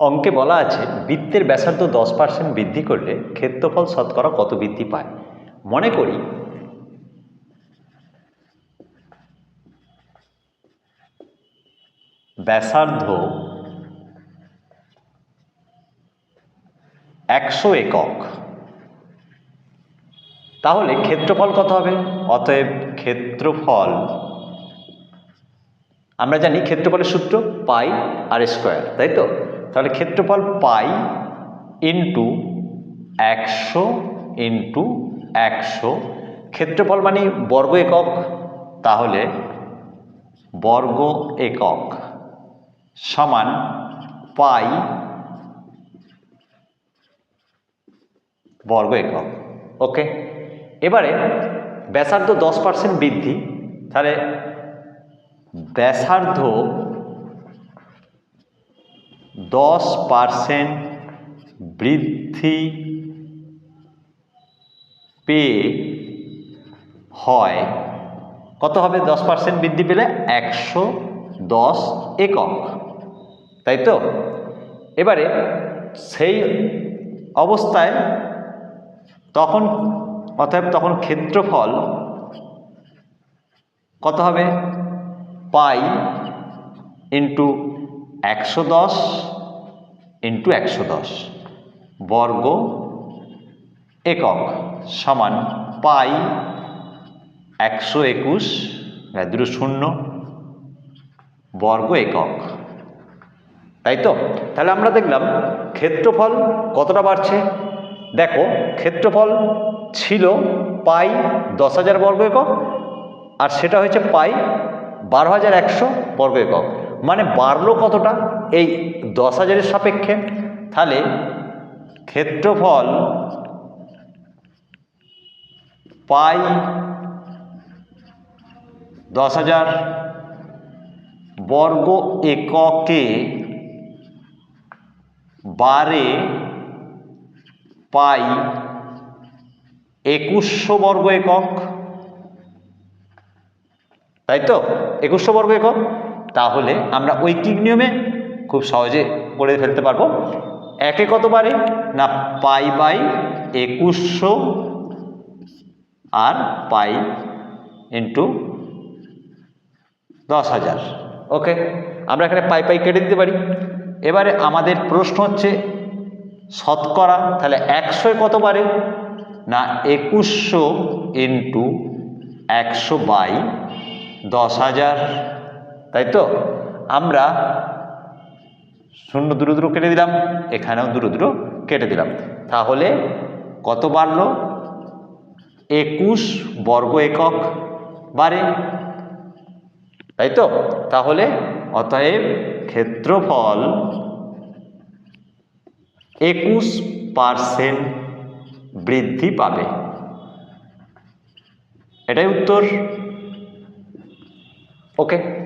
অঙ্কে বলা আছে, বৃত্তের ব্যাসার্ধ দশ পার্সেন্ট বৃদ্ধি করলে ক্ষেত্রফল শতকরা কত বৃদ্ধি পায়? মনে করি ব্যাসার্ধ একশো একক। তাহলে ক্ষেত্রফল কত হবে? অতএব ক্ষেত্রফল, আমরা জানি ক্ষেত্রফলের সূত্র পাই আর স্কোয়ার, তাই তো? তাহলে ক্ষেত্রফল পাই ইন্টু একশো ইন্টু একশো। ক্ষেত্রফল মানে বর্গ একক। তাহলে বর্গ একক সমান পাই বর্গ একক। ওকে? এবারে ব্যাসার্ধ দশ পার্সেন্ট বৃদ্ধি। তাহলে ব্যাসার্ধ দশ পার্সেন্ট বৃদ্ধি পেয়ে হয়। কত হবে দশ পার্সেন্ট বৃদ্ধি পেলে? একশো দশ একক। তাই তো? এবারে সেই অবস্থায় তখন, অতএব তখন ক্ষেত্রফল কত হবে? পাই ইন্টু একশো দশ ইন্টু একশো দশ। বর্গ একক সমান পাই একশো একুশ দুটো শূন্য, বর্গ একক। তাই তো? তাহলে আমরা দেখলাম ক্ষেত্রফল কতটা বাড়ছে? দেখো, ক্ষেত্রফল ছিল পাই দশ হাজার বর্গ একক, আর সেটা হয়েছে পাই বারো হাজার একশো বর্গ একক। মানে বাড়লো কতটা? এই দশ হাজারের সাপেক্ষে। তাহলে ক্ষেত্রফল পাই দশ হাজার বর্গ এককে বারে পাই একুশশো বর্গ একক। তাই তো? একুশশো বর্গ একক? তাহলে আমরা ঐকিক নিয়মে খুব সহজে করে ফেলতে পারব। একে কত বারে না, পাই বাই একুশশো আর পাই ইন্টু দশ হাজার। ওকে, আমরা এখানে পাই পাই কেটে দিতে পারি। এবারে আমাদের প্রশ্ন হচ্ছে, শতকরা তাহলে একশোয় কত বারে না, একুশশো ইন্টু একশো বাই দশ হাজার। তাই তো? আমরা শূন্য দূর দূর কেটে দিলাম, এখানেও দূর দূর কেটে দিলাম। তাহলে কত বাড়লো? একুশ বর্গ একক বারে তাই তো? তাহলে অতএব ক্ষেত্রফল একুশ পারসেন্ট বৃদ্ধি পাবে। এটাই উত্তর। ওকে।